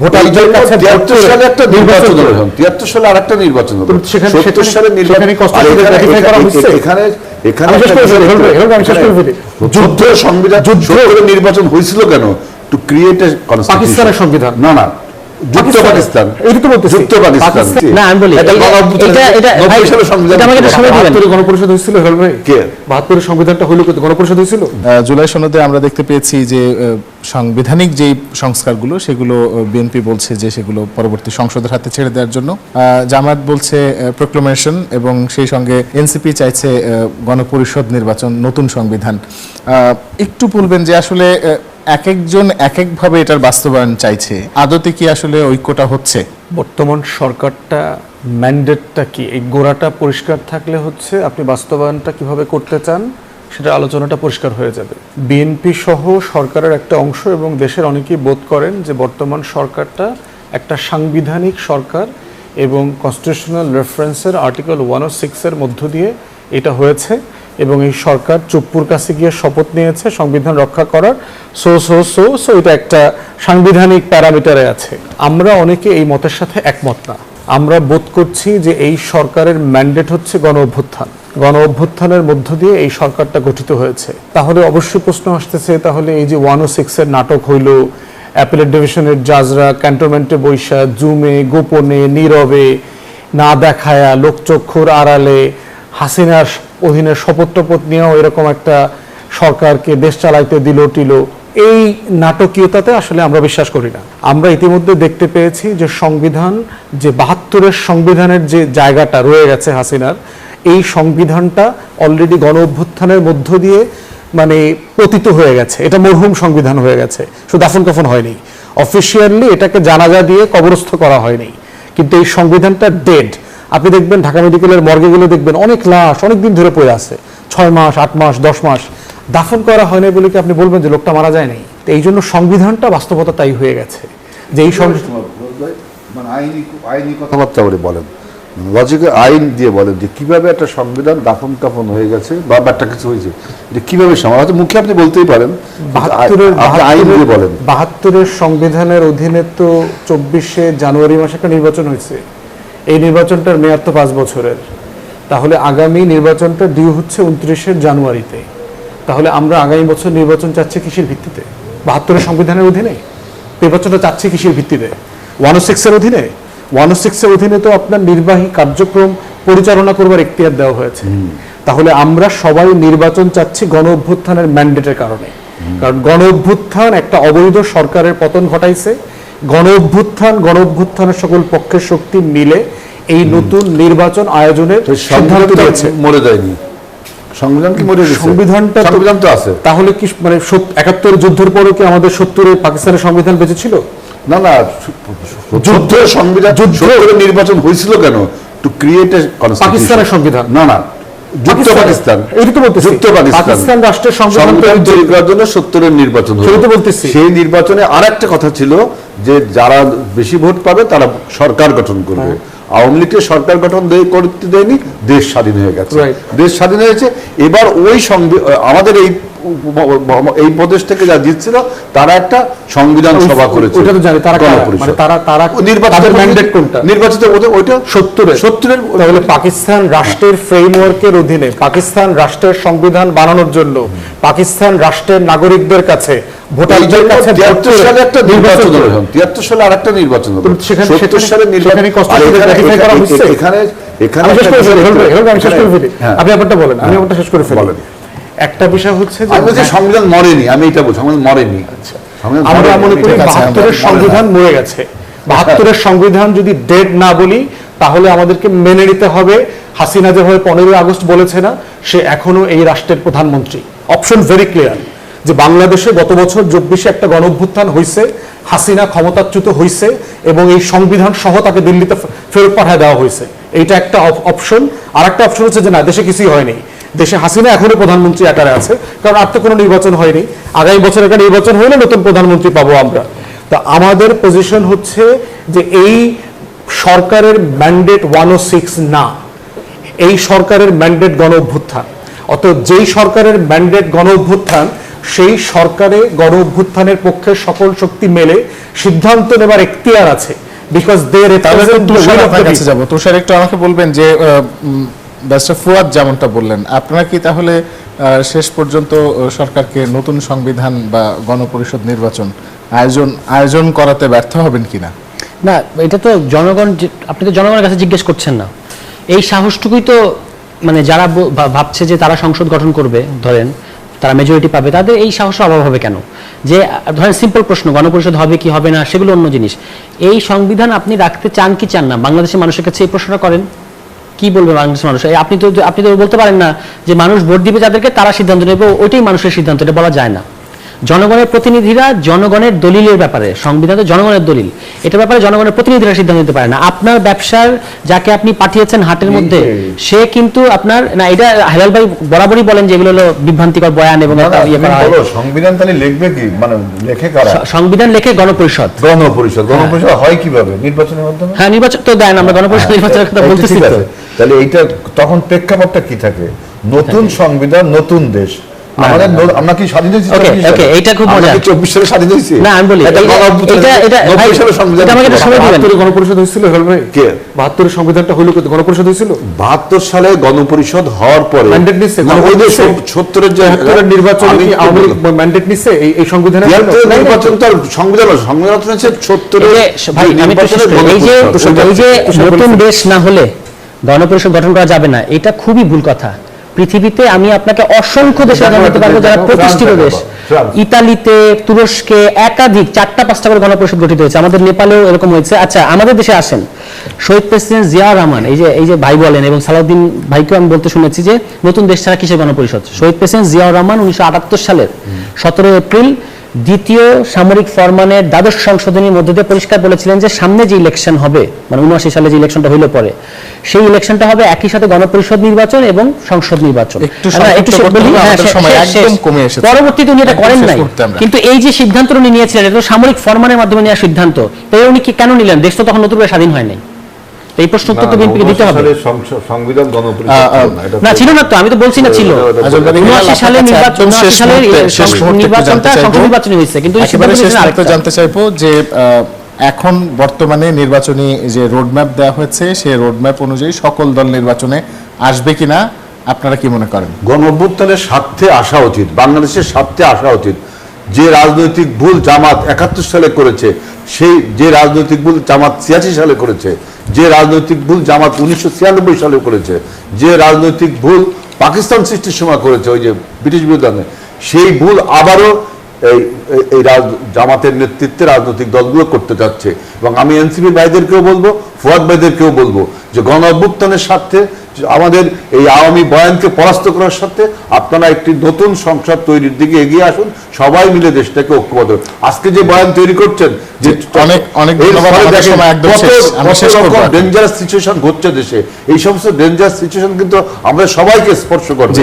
ভোটারদের কাছে তিয়াত্তর সালে একটা নির্বাচন হলো তিয়াত্তর সালে আর একটা নির্বাচন হলো সেখানে- সত্তর সালে নির্বাচন সেখানে কষ্ট আর করে এখানে- এখানে-। যুদ্ধ সংবিধান যুদ্ধ করে নির্বাচন হয়েছিল কেন? টু ক্রিয়েট পাকিস্তানের সংবিধান। না না। যুদ্ধ পাকিস্তান। এটা তো বলতেছি। যুদ্ধ পাকিস্তান। পাকিস্তান- না, আমি বলি, এটা এটা- গণঅভ্যুত্থান- এটা- এটা- নব্বই ভাই, এটা আমাকে একটা সময় দিবেন। বাহাত্তরে গণপরিষদ হয়েছিল হেল ভাই? কে? বাহাত্তরের সংবিধানটা হইল কিন্তু গণপরিষদ হয়েছিল? জুলাই সনদে আমরা দেখতে পেয়েছি যে সাংবিধানিক যেই সংস্কারগুলো সেগুলো বিএনপি বলছে যে সেগুলো পরবর্তী সংসদের হাতে ছেড়ে দেওয়ার জন্য। আহ, জামাত বলছে প্রোক্লামেশন এবং সেই সঙ্গে এনসিপি চাইছে গণপরিষদ নির্বাচন নতুন সংবিধান। আহ, একটু বলবেন যে আসলে এক একজন এক একভাবে এটার বাস্তবায়ন চাইছে। আদতে কি আসলে ঐক্যটা হচ্ছে? বর্তমান সরকারটা ম্যান্ডেটটা কি? এই গোড়াটা পরিষ্কার থাকলে হচ্ছে আপনি বাস্তবায়নটা কীভাবে করতে চান, সেটা আলোচনাটা পরিষ্কার হয়ে যাবে। বিএনপি সহ সরকারের একটা অংশ এবং দেশের অনেকেই বোধ করেন যে বর্তমান সরকারটা একটা সাংবিধানিক সরকার এবং কনস্টিটিউশনাল রেফারেন্সের আর্টিকেল ওয়ান ও সিক্সের মধ্য দিয়ে এটা হয়েছে। এবং এই সরকার চুপ্পুর কাছে গিয়ে শপথ নিয়েছে সংবিধান রক্ষা করার। সো সো সো সো এটা একটা সাংবিধানিক প্যারামিটারে আছে। আমরা অনেকে এই মতের সাথে একমত না। আমরা বোধ করছি যে এই সরকারের ম্যান্ডেট হচ্ছে গণ অভ্যুত্থান। গণ অভ্যুত্থানের মধ্য দিয়ে এই সরকারটা গঠিত হয়েছে। তাহলে অবশ্যই প্রশ্ন আসতেছে, তাহলে এই যে ওয়ান ও সিক্সের নাটক হইল অ্যাপেলেট ডিভিশনের জাজরা, ক্যান্টনমেন্টে বৈশা, জুমে, গোপনে, নীরবে, না দেখায়া, লোকচক্ষুর আড়ালে, হাসিনার অধীনে শপথ নিয়েও এরকম একটা সরকারকে দেশ চালাইতে দিল টিল, এই নাটকীয়তাতে আসলে আমরা বিশ্বাস করি না। আমরা ইতিমধ্যে দেখতে পেয়েছি যে সংবিধান, যে বাহাত্তরের সংবিধানের যে জায়গাটা রয়ে গেছে হাসিনার, এই সংবিধানটা অলরেডি গণ অভ্যুত্থানের মধ্য দিয়ে মানে পতিত হয়ে গেছে। এটা মরহুম সংবিধান হয়ে গেছে। শুধু দাফন কাফন হয়নি। অফিসিয়ালি এটাকে জানাজা দিয়ে কবরস্থ করা হয়নি। কিন্তু এই সংবিধানটা ডেড আপনি দেখবেন ঢাকা মেডিকেলের মর্গেগুলো দেখবেন অনেক লাশ অনেক দিন ধরে পড়ে আছে। ছয় মাস আট মাস দশ মাস। দাফন করা হয়নি বলে কি আপনি বলবেন যে লোকটা মারা যায় নাই? তো এই জন্য সংবিধানটা বাস্তবতা তাই হয়ে গেছে। যে এই মানে আইনি কথাবার্তা বলে বলেন। লজিকে আইন দিয়ে বলেন যে কীভাবে একটা সংবিধান দাফন কাফন হয়ে গেছে বা একটা কিছু হয়েছে এটা কীভাবে হয়তো মুখে আপনি বলতেই পারেন বাহাত্তরের আইন দিয়ে বলেন। বাহাত্তরের সংবিধানের অধীনে তো চব্বিশে জানুয়ারি মাসে একটা নির্বাচন হয়েছে। এই নির্বাচনটার মেয়াদ তো পাঁচ বছরের। তাহলে আগামী নির্বাচনটা ডিউ হচ্ছে উনত্রিশে জানুয়ারিতে। তাহলে আমরা আগামী বছর নির্বাচন চাচ্ছি কিসের ভিত্তিতে? বাহাত্তরের সংবিধানের অধীনে? নির্বাচনটা চাচ্ছি কিসের ভিত্তিতে? ওয়ান ও সিক্সের অধীনে? ওয়ান ও সিক্সের অধীনে তো আপনার নির্বাহী কার্যক্রম পরিচালনা করবার এখতিয়ার দেওয়া হয়েছে। তাহলে আমরা সবাই নির্বাচন চাচ্ছি গণ অভ্যুত্থানের ম্যান্ডেটের কারণে। কারণ গণ অভ্যুত্থান একটা অবৈধ সরকারের পতন ঘটাইছে। গণ অভ্যুত্থান গণ অভ্যুত্থানের সকল পক্ষের শক্তি মিলে এই নতুন নির্বাচন আয়োজনের সিদ্ধান্ত নিয়েছে। মরে যায়নি। সংবিধান কি মরে সংবিধানটা সংবিধান তো আছে। তাহলে কি মানে একাত্তর যুদ্ধের পরে কি আমাদের সত্তরে পাকিস্তানের সংবিধান বেঁচে ছিল? না না যুদ্ধ সংবিধান যুদ্ধ নির্বাচন হয়েছিল কেন? টু ক্রিয়েট পাকিস্তানের সংবিধান। না না যুদ্ধ পাকিস্তান। এই তো বলতেছি। যুদ্ধ পাকিস্তান। পাকিস্তান রাষ্ট্রের সংবিধান সংবিধান তৈরি- তৈরি করার জন্য সত্তরের নির্বাচন হলো। তো বলতেছি। সেই নির্বাচনে আর একটা কথা ছিল যে যারা বেশি ভোট পাবে তারা সরকার গঠন করবে। আওয়ামী লীগকে সরকার গঠন করতে দেয়নি দেশ স্বাধীন হয়ে গেছে। দেশ স্বাধীন হয়েছে। এবার ওই আমাদের এই এই প্রদেশ থেকে যা জিতছিল তারা একটা সংবিধান সভা করেছে। ওইটা তো জানি, তারা মানে তারা- তারা- তাদের mandate কোনটা? নির্বাচিত ওইটা সত্তরের। সত্তরের তাহলে পাকিস্তান রাষ্ট্রের ফ্রেমওয়ার্কের অধীনে পাকিস্তান রাষ্ট্রের সংবিধান বানানোর জন্য পাকিস্তান রাষ্ট্রের নাগরিকদের কাছে ভোটারদের কাছে তিয়াত্তর ভোট সালে একটা নির্বাচন হলো তিয়াত্তর সালে আর একটা নির্বাচন হলো কিন্তু সেখানে- সত্তর সেখানে- সালে নির্বাচন এখানে- এখানে- হচ্ছে? এখানে এখানে আমি শেষ করে ফেলি আমি হ্যাঁ। আপনি ব্যাপারটা বলেন আমি ব্যাপারটা শেষ করে ফেলি। একটা বিষয় হচ্ছে যে সংবিধান মরেনি আমি এটা বলছি সংবিধান মরেনি। সংবিধান আমরা মনে করি বাহাত্তরের সংবিধান মরে গেছে। বাহাত্তরের সংবিধান যদি ডেড না বলি তাহলে আমাদেরকে মেনে নিতে হবে। হাসিনা যেভাবে পনেরোই আগস্ট বলেছে না সে এখনও এই রাষ্ট্রের প্রধানমন্ত্রী। অপশন ভেরি ক্লিয়ার যে বাংলাদেশে গত বছর চব্বিশে একটা গণ অভ্যুত্থান হয়েছে হাসিনা ক্ষমতাচ্যুত হয়েছে এবং এই সংবিধান সহ তাকে দিল্লিতে ফেরত পাঠায় দেওয়া হয়েছে এইটা একটা অপশন আর একটা অপশন হচ্ছে যে না, দেশে কিছুই হয়নি। দেশে হাসিনা এখনও প্রধানমন্ত্রী আকারে আছে, কারণ আর তো কোনো নির্বাচন হয়নি। আগামী বছর একটা নির্বাচন হলে নতুন প্রধানমন্ত্রী পাবো আমরা। তা আমাদের পজিশন হচ্ছে যে এই সরকারের ম্যান্ডেট ওয়ান সিক্স না। এই সরকারের ম্যান্ডেট গণ অভ্যুত্থান অত যেই সরকারের ম্যান্ডেট গণ অভ্যুত্থান সেই সরকারে গণ অভ্যুত্থানের পক্ষে সকল শক্তি মেলে। সিদ্ধান্ত নেবার এখতিয়ার আছে। বিকজ দে তুষার আপনার কাছে যাব। তুষার একটু আমাকে বলবেন যে ব্যারিস্টার ফুয়াদ যেমনটা বললেন আপনারা কি তাহলে শেষ পর্যন্ত সরকারকে নতুন সংবিধান বা গণপরিষদ নির্বাচন আয়োজন আয়োজন করাতে ব্যর্থ হবেন কিনা? না এটা তো জনগণ আপনি তো জনগণের কাছে জিজ্ঞেস করছেন না। এই সাহসটুকুই তো মানে যারা ভাবছে যে তারা সংসদ গঠন করবে ধরেন তারা মেজরিটি পাবে, তাদের এই সাহসের অভাব হবে কেন? যে, ধরেন সিম্পল প্রশ্ন, গণপরিষদ হবে, কি হবে না, সেগুলো অন্য জিনিস। এই সংবিধান আপনি রাখতে চান কি চান না, বাংলাদেশের মানুষের কাছে এই প্রশ্নটা করেন। কি বলবে বাংলাদেশের মানুষ? আপনি তো আপনি তো বলতে পারেন না যে, মানুষ ভোট দিবে যাদেরকে, তারা সিদ্ধান্ত নেবে, ওইটাই মানুষের সিদ্ধান্ত, এটা বলা যায় না। জনগণের প্রতিনিধিরা জনগণের দলিলের ব্যাপারে সংবিধান তো জনগণের দলিল এটার ব্যাপারে জনগণের প্রতিনিধিরা সিদ্ধান্ত নিতে পারে না। আপনার ব্যবসার যাকে আপনি পাঠিয়েছেন হাটের মধ্যে সে কিন্তু আপনার না এটা হেলাল ভাই বরাবরই বলেন যে এগুলো হলো বিভ্রান্তিকর বয়ান এবং ইয়ে হয়। সংবিধান তাহলে লিখবে কি? মানে লেখে কারা? সংবিধান লেখে গণপরিষদ। গণপরিষদ গণপরিষদ হয় কীভাবে? নির্বাচনের মাধ্যমে? হ্যাঁ নির্বাচন তো দেন আমরা গণপরিষদ নির্বাচনের কথা বলতেছি তাহলে এইটা তখন প্রেক্ষাপটটা কি থাকে? নতুন সংবিধান নতুন দেশ। আমাদের আমরা কি স্বাধীন হয়েছি Okay, 24 সালে? খুব আমরা 24 সালে স্বাধীন হয়েছি? না, আমি বলি, এটা এই- গণ অভ্যুত্থান এটা- এটা- 90 সালে সংবিধান এটা আমাকে একটা সময় দিবেন। বাহাত্তরে গণপরিষদ হয়েছিল হেল ভাই। কে? বাহাত্তরের সংবিধানটা হইল কত? গণপরিষদ হয়েছিল? বাহাত্তর সালে গণপরিষদ হওয়ার পরে Mandate নিচ্ছে, না, ওই যে যে বাহাত্তরের নির্বাচনে আমি কি কি আওয়ামী লীগ ম্যান্ডেট নিচ্ছে? এই এই সংবিধানে নির্বাচন তো সংবিধান সংবিধান হচ্ছে সত্তরের এই ভাই আমি একটু এই যে এই যে নতুন দেশ না হলে গণপরিষদ গঠন করা যাবে না এটা খুবই ভুল কথা। পৃথিবীতে আমি আপনাকে অসংখ্য দেশে জানাতে পারব যারা প্রতিষ্ঠিত দেশ। ইতালিতে তুরস্কে একাধিক চারটা পাঁচটা করে গণপরিষদ গঠিত হয়েছে। আমাদের নেপালেও এরকম হয়েছে। আচ্ছা আমাদের দেশে আসেন। শহীদ প্রেসিডেন্ট জিয়া রহমান এই যে এই যে ভাই বলেন এবং সালাউদ্দিন ভাইকেও আমি বলতে শুনেছি যে নতুন দেশ ছাড়া কিসের গণপরিষদ? শহীদ প্রেসিডেন্ট জিয়া রহমান উনিশশো আটাত্তর সালের সতেরো এপ্রিল দ্বিতীয় সামরিক ফরমানের দ্বাদশ সংশোধনীর মধ্যে দিয়ে পরিষ্কার বলেছিলেন যে সামনে যে ইলেকশন হবে মানে উনআশি সালে যে ইলেকশনটা হইল পরে সেই ইলেকশনটা হবে একই সাথে গণপরিষদ নির্বাচন এবং সংসদ নির্বাচন। হ্যাঁ। পরবর্তীতে উনি এটা করেন নাই। কিন্তু এই যে সিদ্ধান্ত উনি নিয়েছিলেন এটা সামরিক ফরমানের মাধ্যমে নেওয়া সিদ্ধান্ত তাই উনি কি কেন নিলেন? দেশ তো তখন নতুন করে স্বাধীন হয় নাই। এই প্রশ্ন উত্তর তো বিএনপিকে দিতে হবে। সংবিধান গণপরিষদ না, এটা না তো- ছিল না তো আমি তো বলছি না ছিল কাদের উনআশি সালে নির্বাচন মুহূর্তে একটু নির্বাচনটা সংসদ হয়েছে কিন্তু আরেকটা। জানতে চাইব যে আহ, এখন বর্তমানে নির্বাচনী যে রোডম্যাপ দেওয়া হয়েছে সেই রোডম্যাপ অনুযায়ী সকল দল নির্বাচনে আসবে কিনা আপনারা কি মনে করেন? গণ অভ্যুত্থানের স্বার্থে আসা উচিত বাংলাদেশের স্বার্থে আসা উচিত। যে রাজনৈতিক ভুল জামাত একাত্তর সালে করেছে, সেই যে রাজনৈতিক ভুল জামাত ছিয়াশি সালে করেছে, যে রাজনৈতিক ভুল জামাত উনিশশো ছিয়ানব্বই সালে করেছে, যে রাজনৈতিক ভুল পাকিস্তান সৃষ্টির সময় করেছে, ওই যে ব্রিটিশ বিরোধী সেই ভুল আবারও এই এই- রাজ- জামাতের নেতৃত্বে রাজনৈতিক দলগুলো করতে যাচ্ছে। এবং আমি এনসিপি ভাইদেরকেও বলব ফুয়াদ ভাইদেরকেও বলব যে গণ অভ্যুত্থানের স্বার্থে আমাদের এই আওয়ামী বয়ানকে পরাস্ত করার সাথে আপনারা একটি নতুন সংসদ তৈরির দিকে এগিয়ে আসুন সবাই মিলে দেশটাকে ঐক্যবদ্ধ আজকে যে বয়ান তৈরি করছেন যে অনেক- অনেক রকম ডেঞ্জারাস সিচুয়েশন ঘটছে দেশে। এই সমস্ত ডেঞ্জারাস সিচুয়েশন কিন্তু আমরা সবাইকে স্পর্শ করবে।